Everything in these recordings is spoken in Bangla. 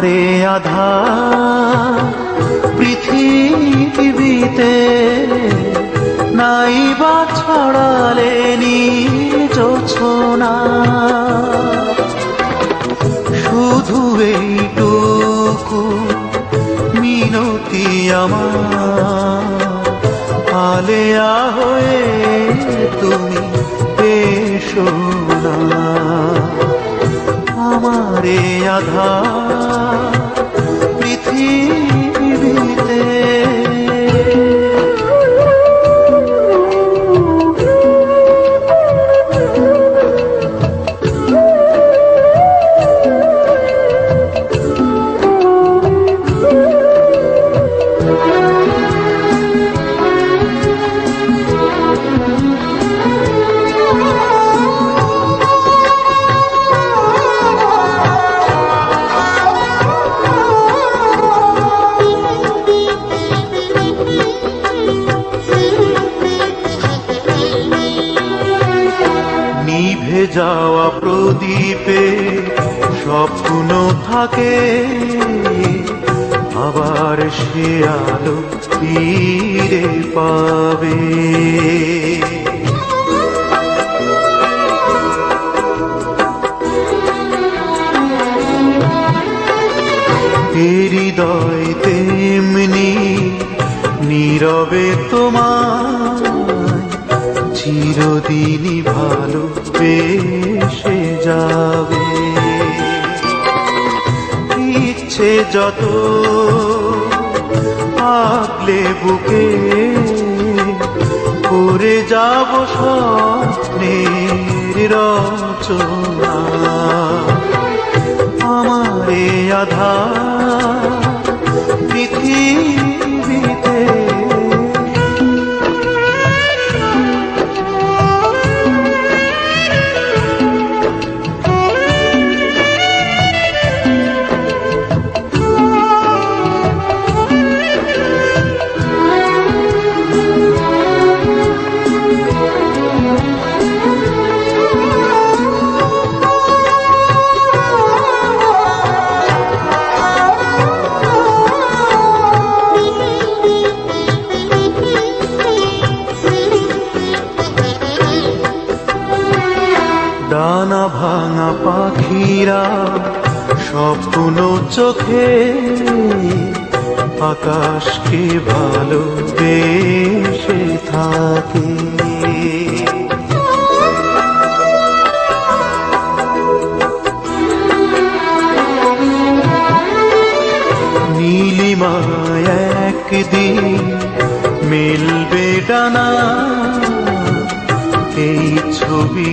আমারে আধা। পৃথিবীতে নাই বা ছড়ালে না শুধু এইটুকু মিনতি আমার। আলেয়া হয়ে তুমি এসো না। আমারে আধা যাওয়া প্রদীপে স্বপ্ন থাকে। আবার সে আলো ফিরে পাবে। হৃদয় তেমনি নীরবে তোমার চিরদিনই ভালো বেসে যত আগলে বুকে করে যাব স্বপ্নের রচনা। আমার আধা পৃথিবীতে ডানা ভাঙা পাখিরা স্বপ্ন চোখে আকাশকে ভালোবেসে থাকে। নীলিমায় একদিন মিলবে ডানা এই ছবি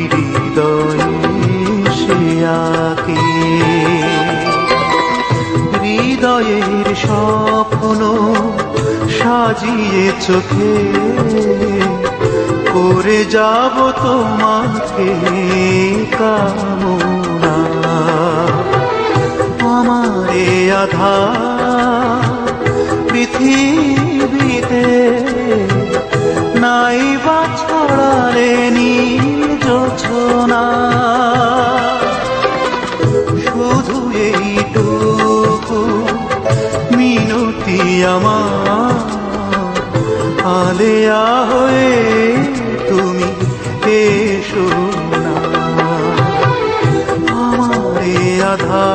হৃদয়ের স্বপ্ন সাজিয়ে চোখে। করে যাব তোমাকে কামনা। আমারে আধা আলেয়া হয়ে তুমি এসো না। আমার আধা